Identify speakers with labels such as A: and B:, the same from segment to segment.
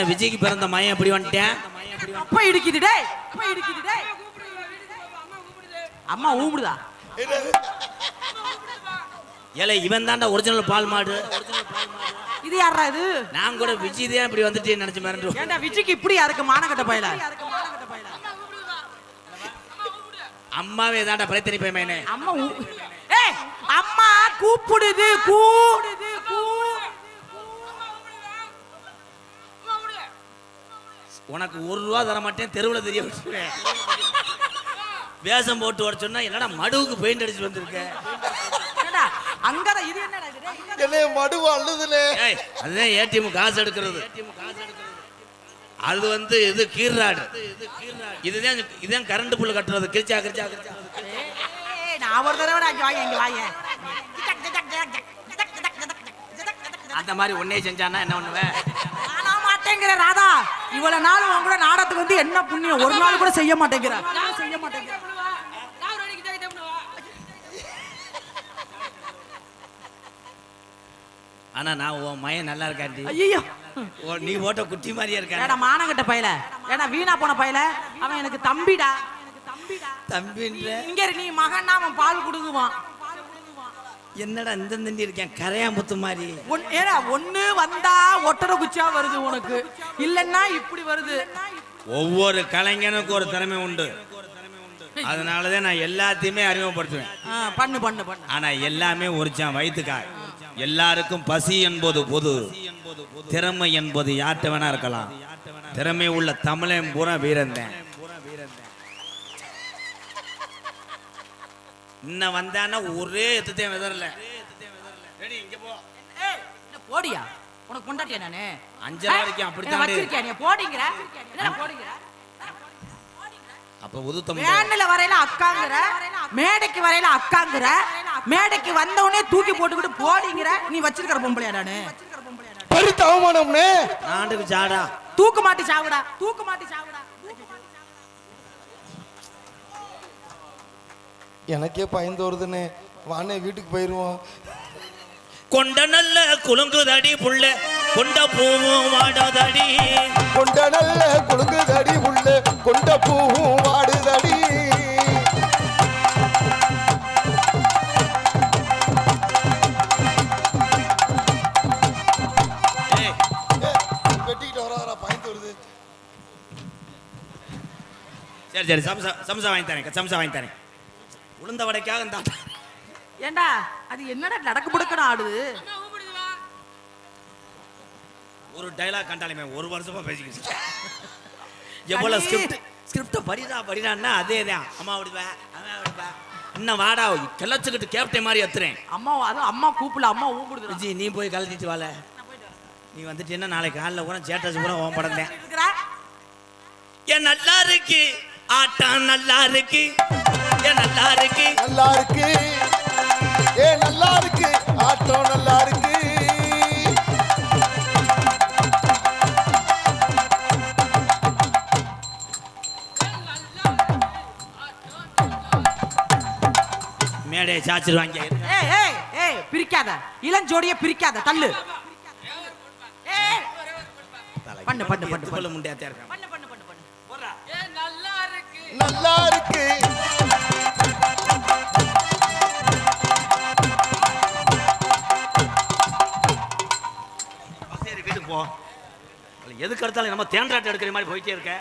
A: என்ன விஜய்க்கு பிறந்த மயம் எப்படி வந்துட்டேன்?
B: அப்ப இடிக்குது டேய். அப்ப இடிக்குது டேய். அம்மா ஊம்புடுதா?
A: ஏலே இவன் தான்டா ஒரிஜினல் பால் மாடு.
B: இது யாரா இது?
A: நான் கூட விஜய் தான் இப்படி வந்துட்டேன்னு நினைச்சு மிரண்டு
B: ஏன்டா விஜய்க்கு இப்படியா இருக்கு மானகட்ட பயல?
A: அம்மாவே தான்டா பிரச்சனை பையனே
B: அம்மா ஏய் அம்மா கூப்பிடுது கூ கூ
A: உனக்கு ஒரு ரூபா தர மாட்டேன் தெருவில் தெரிய வேஷம் போட்டு வர சொன்னா என்னடா மடுவுக்கு பெயிண்ட் அடிச்சு வந்திருக்க?
B: ஏன்டா அங்கதான் இது என்னடா
C: மடுவு
A: ஏய் அதுதான் ஏடிஎம் காசு எடுக்கிறது. அது வந்து இது கீர்ராடு. இதுதான் இதுதான் கரண்ட் புல் கட்டுறது. கிரிச்சா கிரிச்சா
B: நான் ஒரு தடவை வாங்க இங்க வாங்க
A: அந்த மாதிரி ஒன்னே செஞ்சானா என்ன பண்ணுவேன்
B: நானா மாட்டேங்கிற ராதா. இவ்வளவு நாள் உன் கூட நாடகத்துக்கு வந்து என்ன புண்ணியம்? ஒரு நாள் கூட செய்ய மாட்டேங்கிற. செய்ய மாட்டேங்கிற
A: ஆனா நான் உன் மயன் நல்லா இருக்காண்டி
B: ஐயோ
A: ஓ, நீ ஓட்ட குட்டி மாதிரியே
B: ஏடா
A: இருக்கா
B: மானங்கட்ட பயல. ஏடா வீணா போன பயல. அவன் எனக்கு தம்பிடா.
A: தம்பின்ற?
B: இங்க இரு, நீ மகன்னா அவன் பால் குடுங்குவான்
A: என்னடா இந்த தண்டி இருக்கேன் கரையாம்புத்து மாதிரி.
B: ஒன் ஏடா ஒண்ணு வந்தா ஒட்டரை குச்சியா வருது உனக்கு? இல்லன்னா இப்படி வருது.
A: ஒவ்வொரு கலைஞனுக்கும் ஒரு திறமை உண்டு. அதனாலதான் நான் எல்லாத்தையுமே அறிமுகப்படுத்துவேன்.
B: பண்ணு பண்ணு பண்ணு.
A: ஆனா எல்லாமே ஒரிச்சான் வயிற்றுக்காய் எல்லாருக்கும் பசி என்பது பொது. திறமை என்பது யார்கிட்ட வேணா இருக்கலாம். திறமை உள்ள தமிழன் பூரா வீரன் தான் இன்னும் வந்தான்னா ஒரே எத்துத்தையும் விதறல. ரெடி, இங்க போ.
B: ஏய், என்ன போடியா? உனக்கு பொண்டாட்டியா நானு?
A: அஞ்சரை வரைக்கும் அப்படித்தான்
B: என்ன வச்சிருக்கியா நீ? போடிங்கிற. என்ன போடிங்கிற?
A: அப்ப உதுத்தம்
B: வேன்ல வரையில அக்காங்கிற. மேடைக்கு வரையில அக்காங்கிற. மேடைக்கு வந்த உடனே தூக்கி போட்டுக்கிட்டு போடிங்கிற. நீ வச்சிருக்கிற பொம்பளையா நானு?
C: பெருத்த அவமானம்னே.
A: நாட்டுக்கு சாடா
B: தூக்கு மாட்டி சாவுடா. தூக்கு மாட்டி சாவுடா.
C: எனக்கே பயந்து வருதுன்னு வானே வீட்டுக்கு போயிருவோம்.
A: கொண்ட நல்ல குலுங்குதடி புள்ள கொண்ட பூவும் வாடாதடி.
C: கொண்ட நல்ல குலுங்குதடி உள்ள கொண்ட பூவும் வாடுதடி.
A: ஏய்,
C: ஏ, வெட்டிக்கிட்டு வர வர பயந்து வருது.
A: சரி சரி சம்சா சம்சா வாங்கி தரேன் சம்சா வாங்கி தரேன். உளுந்த வடைக்காக இந்த.
B: ஏண்டா அது என்னடா நடக்கு புடுக்கணும் ஆடுது?
A: ஒரு டைலாக் கண்டாலுமே ஒரு வருஷமா பேசிக்கிட்டு எவ்வளவு. ஸ்கிரிப்ட் ஸ்கிரிப்டை படிடா படிடான்னா அதே தான். அம்மா விடுவா அம்மா விடுவா இன்னும் வாடா கிளச்சுக்கிட்டு கேப்டன் மாதிரி எத்துறேன்
B: அம்மா அது அம்மா கூப்பிடல அம்மா ஊம்பிடுது
A: விஜி நீ போய் கலத்திட்டு வாழ நீ வந்துட்டீங்கன்னா நாளைக்கு காலைல கூட சேட்டஸ் கூட ஓன் படம் தான்
B: இருக்கிற?
A: ஏன் நல்லா இருக்கு ஆட்டம் நல்லா இருக்கு. நல்லா இருக்கு.
C: நல்லா இருக்கு. ஏ நல்லா இருக்கு. ஆட்டம் நல்லா இருக்கு.
A: மேடையை சாச்சிருவாங்க
B: ஏய் ஏய் ஏய் பிரிக்காத. இளஞ்சோடிய பிரிக்காத. தள்ளு. ஏய், பண்ணு, பண்ணு, பண்ணு, பண்ணு.
A: பண்ணு
C: நல்லா இருக்கு.
A: சரி வீட்டுக்கு போ எதுக்கு எடுத்தாலும் நம்ம தேன்றாட்டு எடுக்கிற மாதிரி போயிட்டே இருக்க.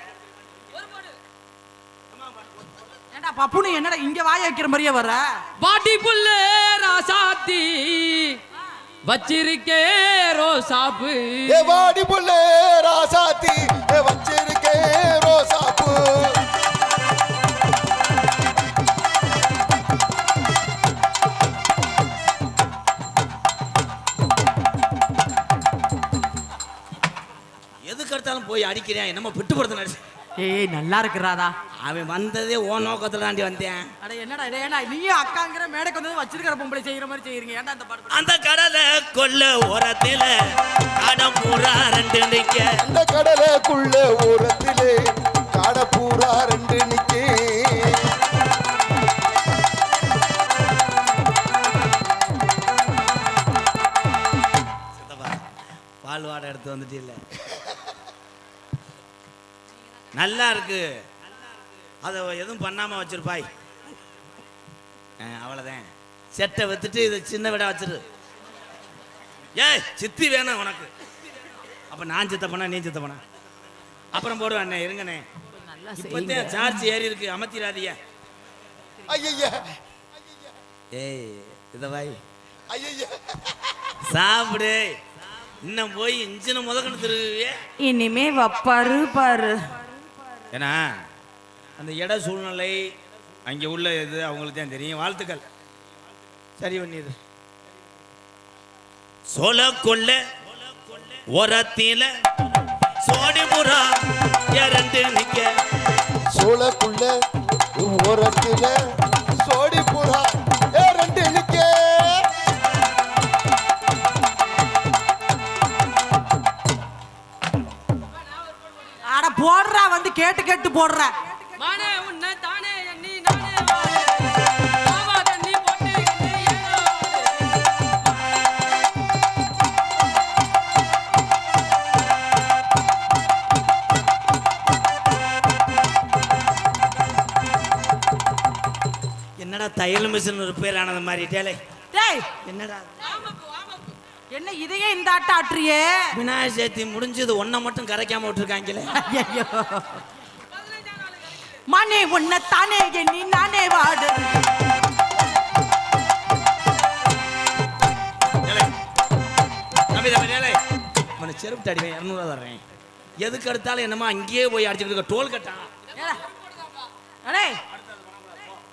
B: ஏண்டா பப்புனு என்னடா இங்க வாய வைக்கிற மாதிரியே வர்ற?
D: பாட்டி புல்லு ராசாத்தி வச்சிருக்கே ரோசாப்பு.
C: ஏ வாடி புள்ள ராசாத்தி.
A: அடிக்கிறேன் என்னமோ பிட்டுப்படுத்த நடிச்சு.
B: ஏய் நல்லா இருக்குறாதா
A: அவன் வந்ததே ஓ நோக்கத்துல தாண்டி வந்தேன்.
B: அட என்னடா இது? ஏண்டா நீயும் அக்காங்கிற மேடைக்கு வந்து வச்சிருக்கிற பொம்பளை செய்யற மாதிரி செய்யறீங்க. ஏன்டா அந்த பாட்டு
A: அந்த கடலை கொல்ல ஓரத்தில கடம் பூரா ரெண்டு நிக்க.
C: அந்த கடலைக்குள்ள ஓரத்திலே காடப்பூரா ரெண்டு நிக்கே.
A: சித்தப்பா, பால் வாடை எடுத்து வந்துட்டு இல்ல. நல்லா இருக்கு. அதை எதுவும் பண்ணாம வச்சிருப்பாய். அவ்வளவுதான். செட்டை வித்துட்டு இதை சின்ன விட வச்சிரு. ஏய் சித்தி வேணும் உனக்கு. அப்ப நான் சித்த பண்ணா நீ சித்த பண்ணா? அப்புறம் போடுவேன் அண்ணே இருங்கண்ணே.
B: நல்லா
A: இப்பதான் சார்ஜ் ஏறி இருக்கு அமர்த்திராதிய
C: ஐயய்ய
A: ஏய் இத வாய்
C: ஐயய்ய
A: சாப்பிடு. இன்னும் போய் இன்ஜினை முதக்கணும் திருவியே
B: இனிமே வப்பாரு பாரு.
A: ஏன்னா அந்த இட சூழ்நிலை அங்கே உள்ள இது அவங்களுக்கு தான் தெரியும். வாழ்த்துக்கள். சரி பண்ணிடு சோழ கொள்ள ஓரத்தில சோடிபுரா இரண்டு நிக்க.
C: சோளக்குள்ள ஓரத்துல
B: போடுறா வந்து கேட்டு கேட்டு போடுற.
D: மானே உன்னை தானே நானே.
A: என்னடா தையல் மிஷின் ஒரு பேர் ஆனது மாதிரி டேலே
B: டேய்.
A: என்னடா?
B: என்ன இதையே இந்த ஆட்ட ஆட்டுறியே?
A: விநாயகர் சதுர்த்தி முடிஞ்சது ஒன்றை மட்டும் கரைக்காம விட்டுருக்காங்களே.
B: ஐயோ மணி உன்னை தானே எண்ணி நானே வாடு
A: செருப்பு தடிவேன் இரநூறுவா தர்றேன். எதுக்கு எடுத்தாலும் என்னமோ அங்கேயே போய் அடிச்சுட்டு இருக்க டோல் கட்டா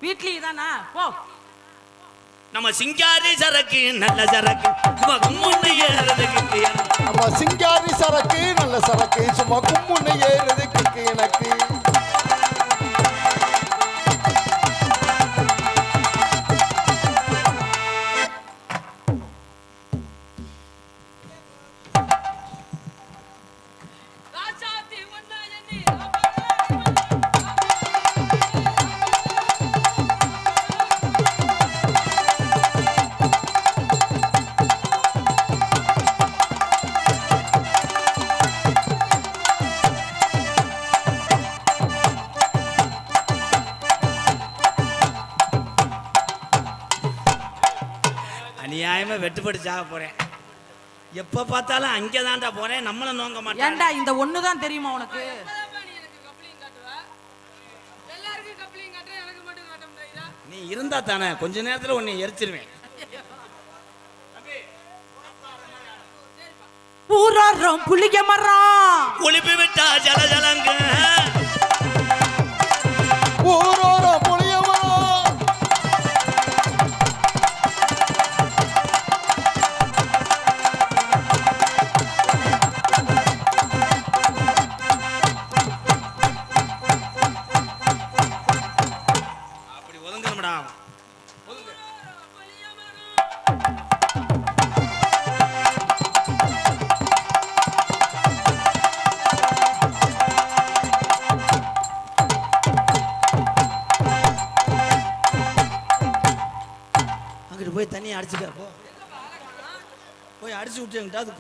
B: வீட்லயே தானா? போ.
A: நம்ம சிங்காரி சரக்கு நல்ல சரக்கு. சும்மா கும்முன்னு ஏறுறதுக்கு
C: நம்ம சிங்காரி சரக்கு நல்ல சரக்கு. சும்மா கும்முன்னு ஏறுறதுக்கு
A: சாக போறேன். எப்ப பார்த்தாலும் அங்கே தான்டா போறேன் நம்மள நோங்க மாட்டேன்
B: ஏன்டா இந்த ஒண்ணுதான் தெரியுமா உனக்கு?
D: நீ எனக்கு கப்ளிங் காட்டுவ. எல்லாருக்கும் கப்ளிங் காட்டுற, எனக்கு மட்டும் காட்ட முடியாதா?
A: நீ இருந்தா தானே கொஞ்ச நேரத்துல உன்னை எரிச்சிருவேன்.
B: பூராரம் புளிய மரம்
A: குளிப்பு விட்டா ஜல ஜலங்க
C: ஊரோர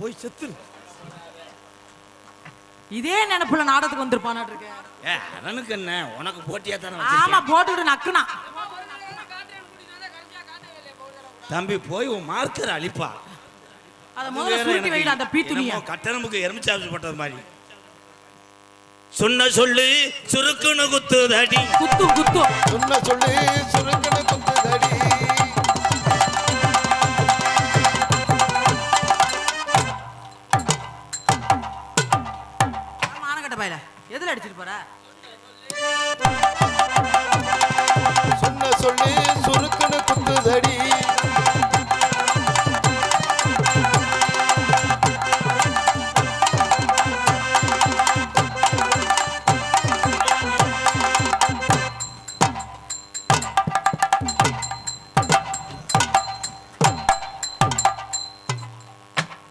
A: போய் செத்துரு.
B: இதே நினைப்புல நாடகத்துக்கு வந்திருப்பானாட்டு இருக்கு.
A: ஏ அவனுக்கு என்ன? உனக்கு போட்டியா தானே
B: ஆமா. போட்டுக்கிட்டு நக்குனா.
A: தம்பி போய் உன் மார்க்கர் அழிப்பா.
B: அத முதல்ல சுருட்டி அந்த
A: என்னமோ கட்டணமுக்கு எறுமிச்சார்ஜ் போட்டது மாதிரி. சொன்ன சொல்லு சுருக்குன்னு குத்துதடி.
B: குத்து குத்து.
C: சொன்ன சொல்லி சுருக்கன குத்துதடி.
B: எதுல அடிச்சிட்டு போற?
C: சொன்ன சொல்லி சுருக்கன குத்துதடி.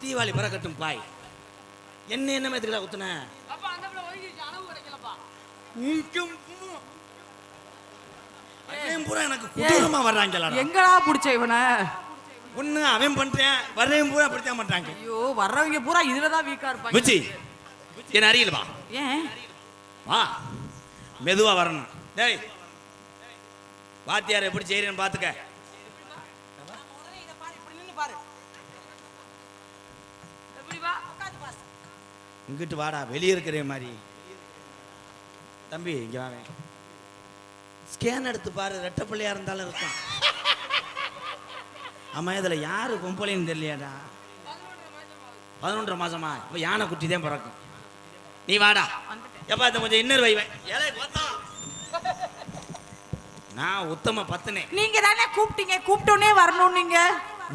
A: தீபாவளி பிறக்கட்டும் பாய். என்ன என்ன மேத்துக்கடா குத்துன
D: அப்பா, அந்த பிள்ளை ஒதுங்கிருச்சு, அளவு கிடைக்கலப்பா.
A: அவன் பூரா எனக்கு குடூரமா வர்றாங்களா
B: எங்கடா புடிச்ச இவனை?
A: ஒண்ணு அவன் பண்றேன் வர்றவன் பூரா அப்படித்தான் பண்றாங்க.
B: ஐயோ வர்றவங்க பூரா இதுலதான் வீக்கா இருப்பாங்க.
A: புச்சி என் அருகில் வா.
B: ஏன்?
A: வா. மெதுவா வரணும். டேய். வாத்தியார் எப்படி செய்யறேன்னு பாத்துக்க. இங்கிட்டு வாடா வெளியே இருக்கிற மாதிரி. தம்பி இங்க வாங்க. ஸ்கேன் எடுத்து பாரு ரெட்டை பிள்ளையா இருந்தாலும் இருக்கும் ஆமா இதுல யாரு பொம்பளைன்னு தெரியலையாடா? பதினொன்றரை மாசமா? இப்ப யானை குட்டி தான் பிறக்கும். நீ வாடா. எப்பா இந்த கொஞ்சம் இன்னர் வைவேன். நான் உத்தம பத்துனே.
B: நீங்க தானே கூப்பிட்டீங்க கூப்பிட்டோனே வரணும் நீங்க.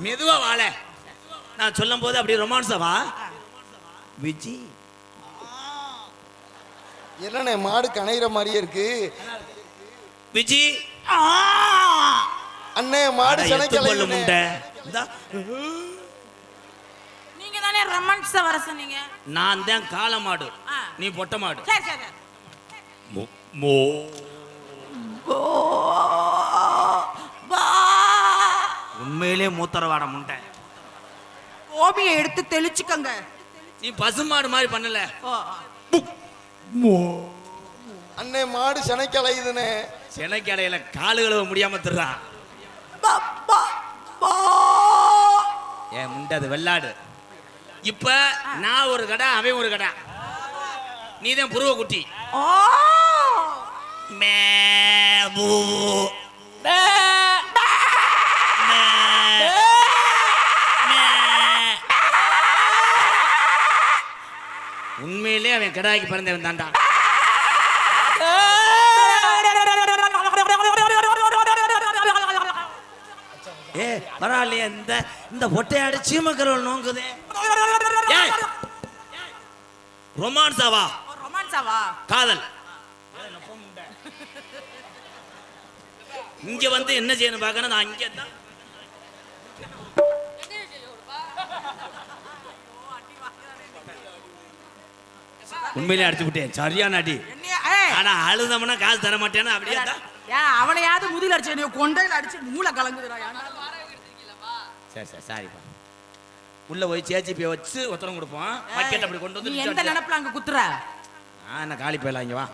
A: மெதுவா வாழ. நான் சொல்லும் போது அப்படியே ரொமான்ஸா வா. விஜி
C: என்னண்ணே மாடு கனைகிற மாதிரியே இருக்கு?
A: விஜி
C: அண்ணே மாடு சனைக்கலை
A: முண்டை.
B: நீங்க தானே ரொமான்ஸ் வர சொன்னீங்க.
A: நான் தான் காளை மாடு. நீ பொட்டை மாடு.
B: சரி சரி
A: மோ-. உண்மையிலே மூத்தரவாட முண்டை.
B: ஓபியை எடுத்து தெளிச்சுக்கங்க.
A: நீ பசுமாடு மாதிரி பண்ணல.
B: ஓ,
C: அண்ணே மாடு சனைக்கலையுதுண்ணே.
A: சினைக்கு இடையில காலு கழுவ முடியாம திருறா
B: பா, பா, பா.
A: ஏன் முண்டை அது வெள்ளாடு. இப்ப நான் ஒரு கடை அவன் ஒரு கடை. நீ தான் புருவ குட்டி. மே. உண்மையிலே அவன் கடாய்க்கு பிறந்தவன் தான்டா ஏ பரவாயில்லையே இந்த இந்த பொட்டையாடு சீமக்கரவல் நோங்குதே. ரொமான்ஸாவா
B: ரொமான்ஸாவா
A: காதல். இங்க வந்து என்ன செய்யணும் பார்க்கணும்? நான் இங்க தான் உண்மையிலே அடிச்சு விட்டேன் சரியான அடி ஆனா அழுதம்னா காசு தர மாட்டேன்னா அப்படியே
B: ஏன் அவனையாவது முதில் அடிச்சு நீ கொண்டையில் அடிச்சு மூளை கலங்குதுடா
A: சரி சரி சாரிப்பா உள்ள போய் சேச்சிப்பியை வச்சு ஒத்தரம் கொடுப்போம் பக்கெட் அப்படி கொண்டு வந்து
B: எந்த. நினைப்புல அங்க குத்துற
A: ஆ என்ன காலி போயிடலாம் இங்க வா.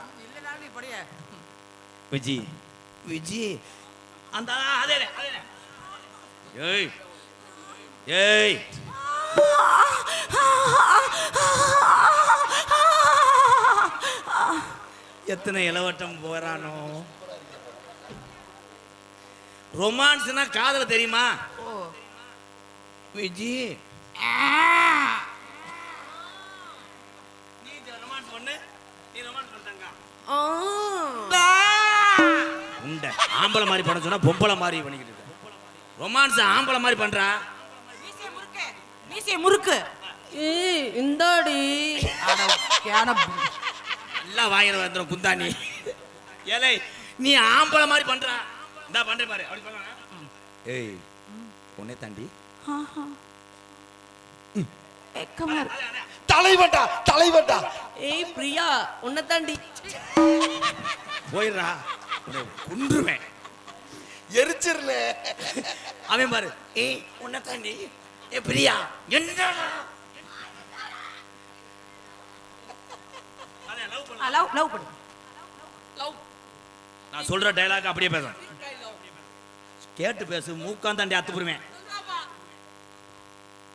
A: விஜி விஜி அந்த அதே ஏய் ஏய் எத்தனை இளவட்டம் போறானோ? ரொமான்ஸ்னா காதல தெரியுமா?
B: ஓ.
A: விஜி. நீ ரொமான்ஸ் பண்ணு நீ ரொமான்ஸ் பண்ணாங்க. உண்டை. ஆம்பளை மாதிரி பண்ண சொன்னா பொம்பளை மாதிரி பண்ணிக்கிட்டு இருக்க. ரொமான்ஸ் ஆம்பளை மாதிரி பண்றா?
B: மீசைய முறுக்கு. மீசைய முறுக்கு.
D: ஏய் இந்தாடி.
B: அட, கேன
A: நல்லா வாங்கிற வந்துடும் குந்தாணி ஏலே நீ ஆம்பளை மாதிரி பண்றா. இந்தா பண்றேன் பாரு. அப்படி பண்ணா? ஏய் உன்னை தாண்டி.
C: தலைவன்டா தலைவன்டா
D: ஏய் பிரியா உன்னை தாண்டி.
A: போயிடுறா. உன்னை கொன்றுவேன்.
C: எரிச்சிருனே.
A: அவன் பாரு. ஏய் உன்னை தாண்டி. ஏ பிரியா என்னடா அதான் love பண்ணு.
B: ஆ, லவ் லவ் பண்ணு
D: லவ்
A: நான் சொல்ற டைலாக் அப்படியே பேசுறேன் கேட்டு பேசு மூக்கான் தாண்டி அத்துப்புருவேன்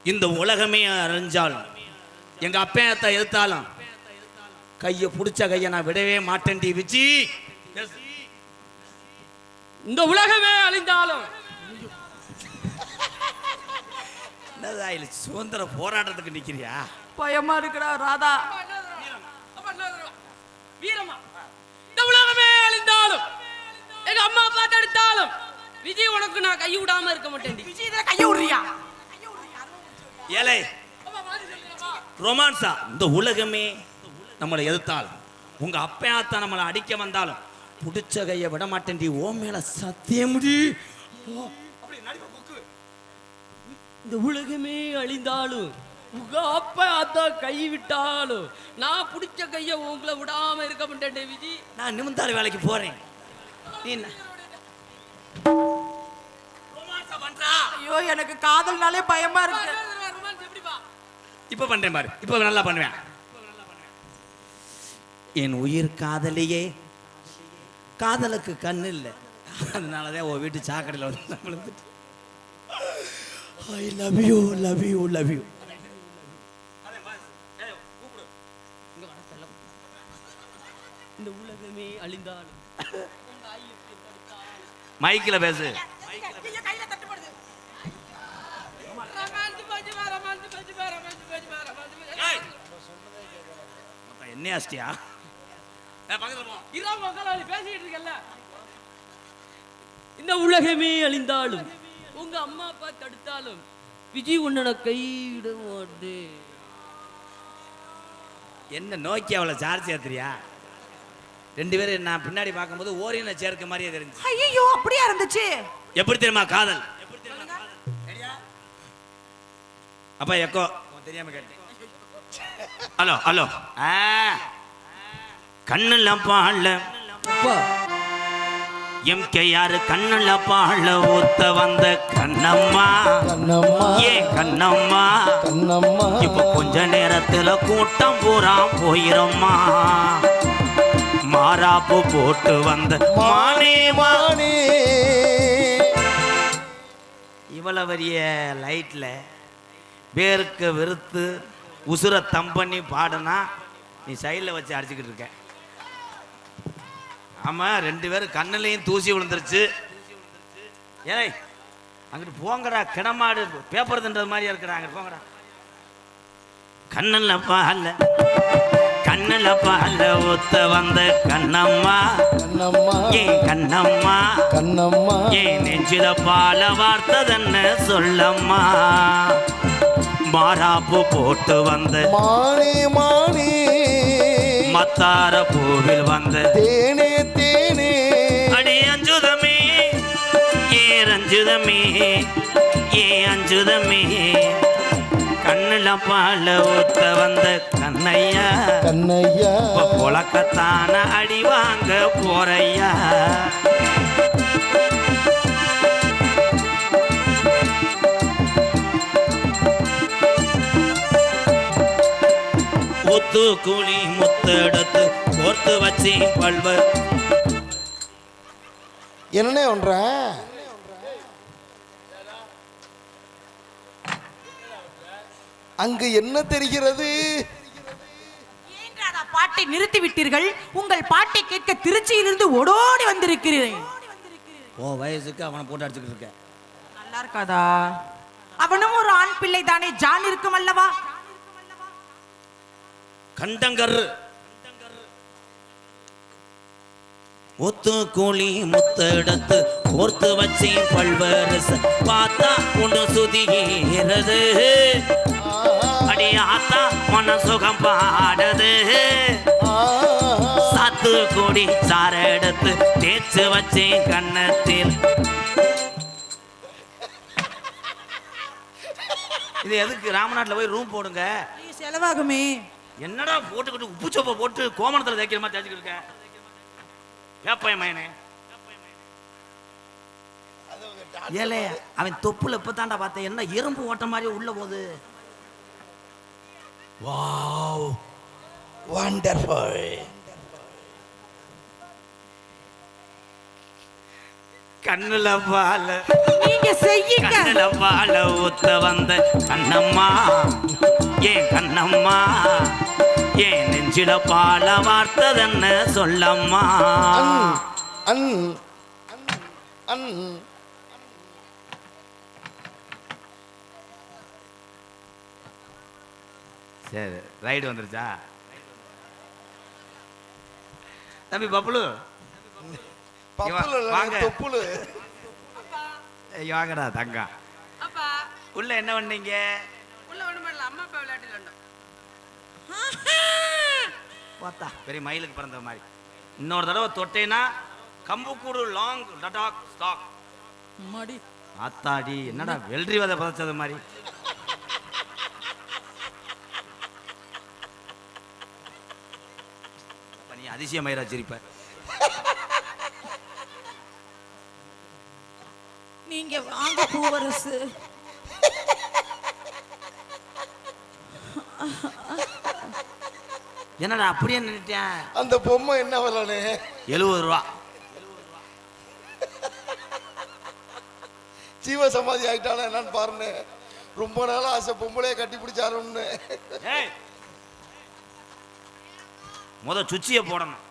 A: இந்த உலகமே அறிஞ்சாலும் எங்க அப்பையத்தை எதிர்த்தாலும் கையை பிடிச்ச கையை நான் விடவே மாட்டேன்டி விஜி. பேசு.
D: இந்த உலகமே அழிந்தாலும்
A: என்னதா இல்ல சுதந்திர போராட்டத்துக்கு நிக்கிறியா?
B: பயமா இருக்குடா ராதா.
D: வீரமா? இந்த உலகமே அழிந்தாலும் எங்க அம்மா அப்பா தடுத்தாலும் விஜய் உனக்கு நான் கை விடாம இருக்க மாட்டேன்டி.
B: விஜய் இதுல கைய விடுறியா?
A: ஏலே ரொமான்ஸா இந்த உலகமே நம்மளை எதிர்த்தாலும் உங்க அப்பையாத்தா நம்மளை அடிக்க வந்தாலும் பிடிச்ச கையை விட மாட்டேன்டி. ஓ மேல சத்தியமுடி.
D: இந்த உலகமே அழிந்தாலும் உங்க அப்பா அத்தா கை விட்டாலும் நான் பிடிச்ச கைய உங்களை விடாம இருக்க மாட்டேன் விஜி
A: நான் நிமிந்தாள் வேலைக்கு போறேன். நீ என்ன? ரொமான்ஸா பண்றா?
B: ஐயோ எனக்கு காதல்னாலே பயமா இருக்கு.
A: இப்ப பண்றேன் பாரு. இப்ப நல்லா பண்ணுவேன். என் உயிர் காதலியே. காதலுக்கு கண்ணு இல்லை. அதனால தான் உன் வீட்டு சாக்கடையில் வந்து I love you love you love you
D: இந்த உலகமே அழிந்தாலும்
A: மைக்கில் பேசு. என்ன ஆஸ்டியா
D: பேசிட்டு இருக்கல இந்த உலகமே அழிந்தாலும் உங்க அம்மா அப்பா தடுத்தாலும் விஜய் உன்னோட கையிட மாட்டேன்
A: என்ன நோக்கி அவளை சார்ஜ் ஏத்துறியா? ரெண்டு பேரும் நான் பின்னாடி பார்க்கும்போது ஓரின சேர்க்க மாதிரியே தெரிஞ்சு.
B: ஐயோ அப்படியா இருந்துச்சு?
A: எப்படி தெரியுமா காதல்? அப்பா எக்கோ? தெரியாம கேட்டேன். Hello hello. கண்ணுல
D: அப்பா.
A: எம்கேஆர் கண்ணுல பாழ ஊத்த வந்த கண்ணம்மா.
C: கண்ணம்மா.
A: ஏ கண்ணம்மா.
C: கண்ணம்மா.
A: இப்ப கொஞ்ச நேரத்துல கூட்டம் பூரா போயிரம்மா. மாறாப்பு போட்டு வந்த மானே
C: மானே.
A: இவ்வளவு பெரிய லைட்ல பேருக்கு வெறுத்து உசுர தம்பண்ணி பாடுனா நீ சைடில் வச்சு அடிச்சுக்கிட்டு இருக்க. ஆமா ரெண்டு பேரும் கண்ணுலையும் தூசி விழுந்துருச்சு. ஏய் அங்கிட்டு போங்கடா கிடமாடு பேப்பர் தின்றது மாதிரியா இருக்கிறா அங்கிட்டு போங்கடா. கண்ணில் பால்ல கண்ணில் பால்ல ஊத்த வந்த கண்ணம்மா.
C: கண்ணம்மா.
A: ஏன் கண்ணம்மா?
C: கண்ணம்மா.
A: ஏன் நெஞ்சில பால வார்த்ததென்ன சொல்லம்மா? மாறாப்பு போட்டு வந்த
C: மானே மானே.
A: மத்தார பூவில் வந்த
C: தேனே தேனே.
A: அடி அஞ்சுதமே ஏ ரஞ்சுதமே ஏ அஞ்சுதமே. கண்ணுல பால ஊத்த வந்த கண்ணையா?
C: கண்ணையா?
A: புழக்கத்தான அடி வாங்க போறையா? முத்து குழி முத்தெடுத்து கோர்த்து வச்சு பல்வர்.
C: என்னண்ணே ஒன்ற அங்கு என்ன தெரிகிறது?
B: பாட்டை நிறுத்தி விட்டீர்கள் உங்கள் பாட்டை கேட்க திருச்சியிலிருந்து ஓடோடி வந்திருக்கிறேன்.
A: ஓ வயசுக்கு அவனை போட்டு அடிச்சுக்கிட்டு இருக்க.
B: நல்லா இருக்காதா? அவனும் ஒரு ஆண் பிள்ளை தானே ஜான் இருக்கும் அல்லவா?
A: கண்டங்கர் ஒத்து கூலி முத்தெடுத்து கோர்த்து வச்சு பல்வரச. பார்த்தா ஒன்று சுதிகிறது. ஆத்தா மன சுகம் பாடுது. சாத்து கூடி சார எடுத்து தேய்ச்சு வச்சு கண்ணத்தில் இது எதுக்கு? ராமநாட்டில் போய் ரூம் போடுங்க.
B: செலவாகுமே.
A: என்னடா போட்டுக்கிட்டு உப்பு சோப்பை போட்டு கோமணத்தில் தேய்க்கிற மாதிரி தேய்ச்சிக்கிட்டு இருக்க? ஏப்பைய மயனே ஏலே அவன் தொப்புல இப்ப தாண்டா பார்த்தேன். என்ன எறும்பு ஓட்ட மாதிரி உள்ள போகுது. வாவ்
C: வண்டர்ஃபுல்
A: கண்ணுல பால
B: நீங்க செய்யுங்க.
A: கண்ணுல பால ஊத்த வந்த கண்ணம்மா. ஏன் கண்ணம்மா? ஏன் நெஞ்சில பால வார்த்ததென்ன சொல்லம்மா?
C: அன் அன் அன்
A: சரி ரைடு வந்துருச்சா? தம்பி பப்புலு. வாங்கடா
D: அப்பா.
A: உள்ள என்ன பண்ணீங்க?
D: உள்ள ஒண்ணும் பண்ணல அம்மா அப்பா விளையாட்டு
A: பார்த்தா பெரிய மயிலுக்கு பிறந்த மாதிரி. இன்னொரு தடவை தொட்டேன்னா கம்புக்கூடு லாங் லடாக் ஸ்டாக்
D: மாடி.
A: ஆத்தாடி என்னடா வெள்ளரி வதை பதச்சது மாதிரி. அப்ப நீ அதிசய மயிரா சிரிப்ப
B: நீங்க வாங்க பூவரசு.
A: என்னடா அப்படியே நின்னுட்டேன்.
C: அந்த பொம்மை என்ன விலைண்ணே
A: எழுபது ரூபா.
C: ஜீவ சமாதி ஆயிட்டானா என்னன்னு பாருங்க ரொம்ப நாளா ஆசை பொம்பளைய கட்டி பிடிச்சாருன்னு.
A: ஏய் முத சுச்சியை போடணும்.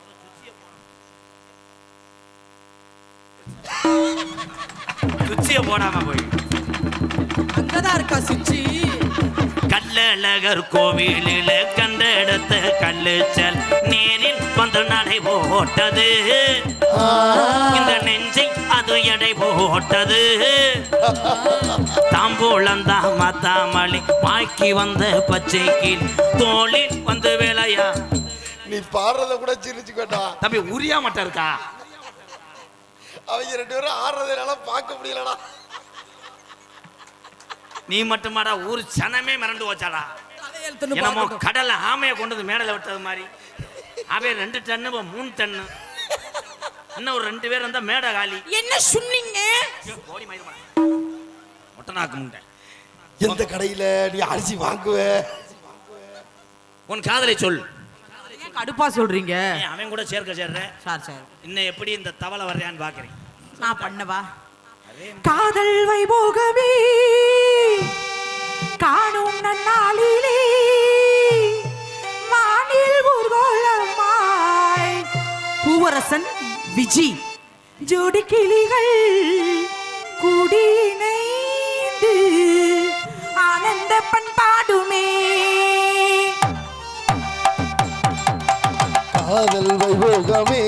A: சுச்சியை போடாம போய்.
B: அங்கதான் இருக்கா சுச்சி
A: கல்லழகர் கோவிலில் கண்ட இடத்த கல்லுச்சல் நேரில் வந்து நடை போட்டது. இந்த நெஞ்சை அது எடை போட்டது. தாம்பூலம் தாமத்தாமலி வாக்கி வந்த பச்சைக்கு தோளில் வந்து வேலையா
C: பாடுறத கூட சிரிச்சுக்கோட்டா
A: தம்பி உரியா மட்டும் இருக்கா?
C: அவங்க ரெண்டு பேரும் ஆடுறத என்னால பார்க்க முடியலடா.
A: நீ மட்டுமாடா ஊர் சனமே மிரண்டு வச்சாடா
B: தலையெழுத்துன்னு
A: என்னமோ. கடல்ல ஆமையை கொண்டு வந்து மேடல விட்டது மாதிரி. அவன் ரெண்டு டன்னு மூணு டன்னு. இன்னும் ஒரு ரெண்டு பேர் இருந்தா மேடை காலி.
B: என்ன சொன்னீங்க?
A: கோடி மயிர் மொட்டை நாக்கு முண்டை
C: எந்த கடையில நீ அரிசி வாங்குவ?
A: உன் காதலை சொல்.
B: கடுப்பா சொல்றீங்க.
A: அவன் கூட சேர்க்க சேர்ற.
B: Sir sir.
A: இன்னும் எப்படி இந்த தவளை வர்றான்னு பாக்குறேன்.
B: நான் பண்ணவா? காதல் வைபோகமே காணும் நன்னாளிலே வானில் ஊர்வலமாய் பூவரசன் விஜி. ஜோடி கிளிகள் குடியிணைந்து ஆனந்த பண்பாடுமே
C: காதல் வைபோகமே.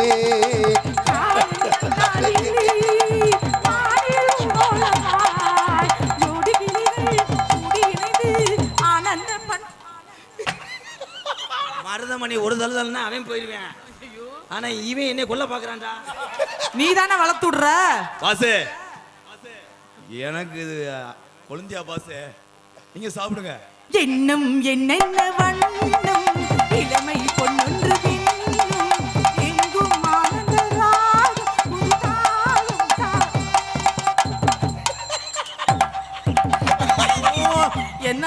A: மருதமணி ஒரு தள்ளுதல்னா அவன் போயிருவேன் ஆனா இவன் என்னை கொல்ல பாக்குறான்டா
B: நீ தானே வளர்த்து விடுற?
E: பாசே. எனக்கு இது கொழுந்தியா பாசே. நீங்க சாப்பிடுங்க.
B: என்னும் என்னென்ன வண்ணம் இளமை பொன்னொன்று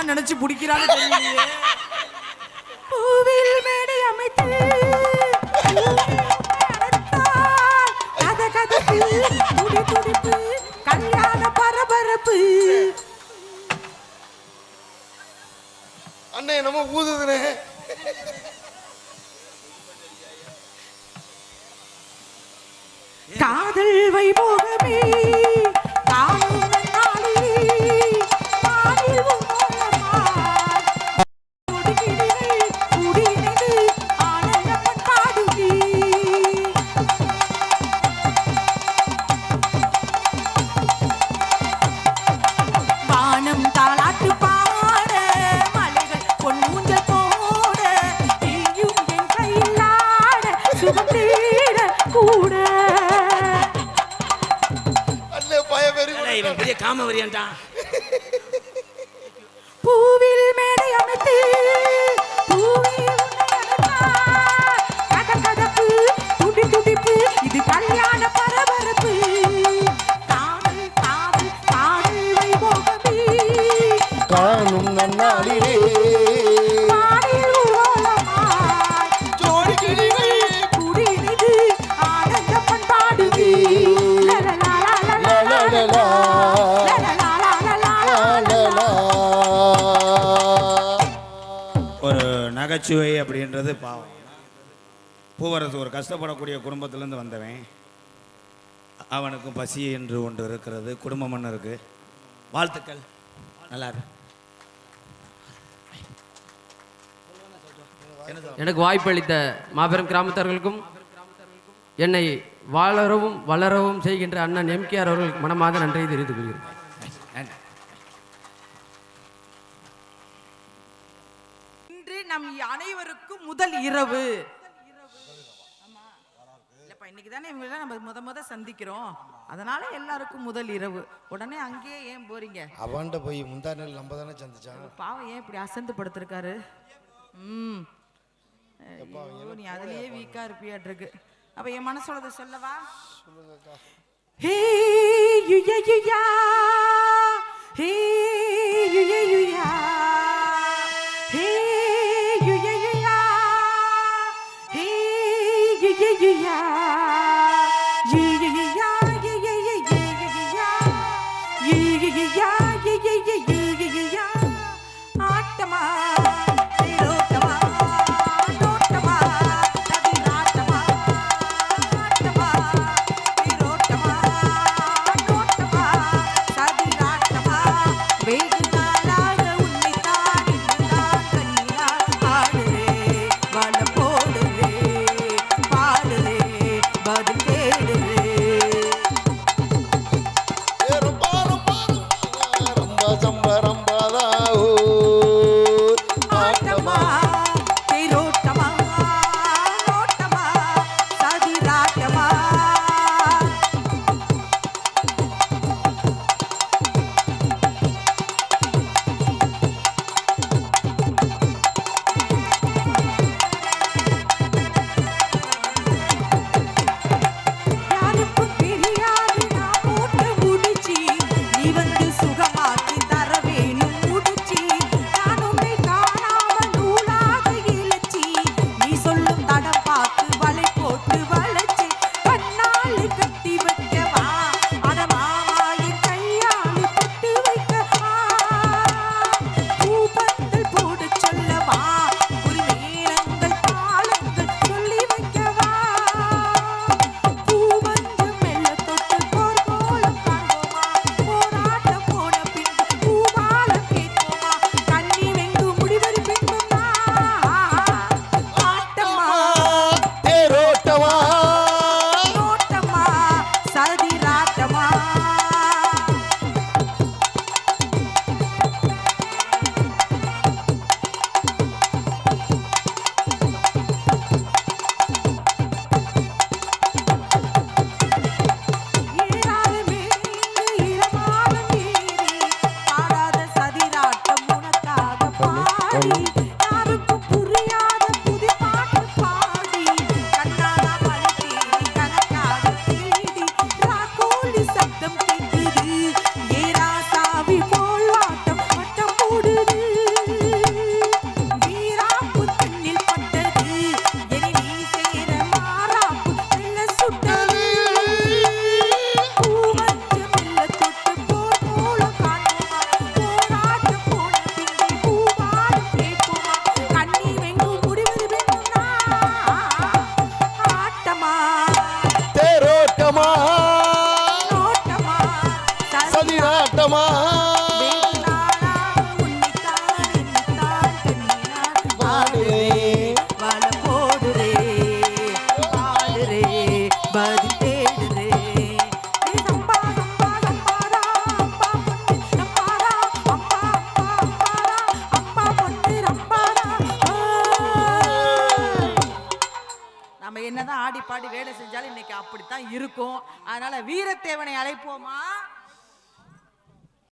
B: நினைச்சு பிடிக்கிறான்னு தெரியலையே பூவில் மேடை அமைத்து துடி துடிப்பு கல்யாண பரபரப்பு.
C: அண்ணே என்னமோ ஊதுதுனே.
B: காதல் வைபோகமே
A: நகைச்சுவை அப்படின்றது பாவம். பூவரசு ஒரு கஷ்டப்படக்கூடிய குடும்பத்திலேருந்து வந்தவன். அவனுக்கும் பசி என்று ஒன்று இருக்கிறது. குடும்பம் ஒன்று வாழ்த்துக்கள். நல்லா இருக்கு
D: எனக்கு வாய்ப்பளித்த மாபெரும் கிராமத்தார்களுக்கும் என்னை வாழறவும் வளரவும் செய்கின்ற அண்ணன் எம்கேஆர் அவர்களுக்கு மனமாக நன்றியை தெரிவித்துக் கொள்கிறேன்.
B: நம் அனைவருக்கும் முதல் இரவு. ஆமா. இல்லப்பா இன்னைக்கு தானே இவங்கள நம்ம முத முத சந்திக்கிறோம். அதனால எல்லாருக்கும் முதல் இரவு. உடனே அங்கேயே ஏன் போறீங்க?
C: அவன்கிட்ட போய் முந்தா நாள் நம்ம தானே சந்திச்சான்.
B: பாவம் ஏன் இப்படி அசந்து படுத்திருக்காரு? ம். ஐயோ, நீ அதுலயே வீக்கா இருப்பியாட்டிருக்கு அப்ப என் மனசோடத சொல்லவா? ஹே யுயா யுயா ஹே யுயா யுயா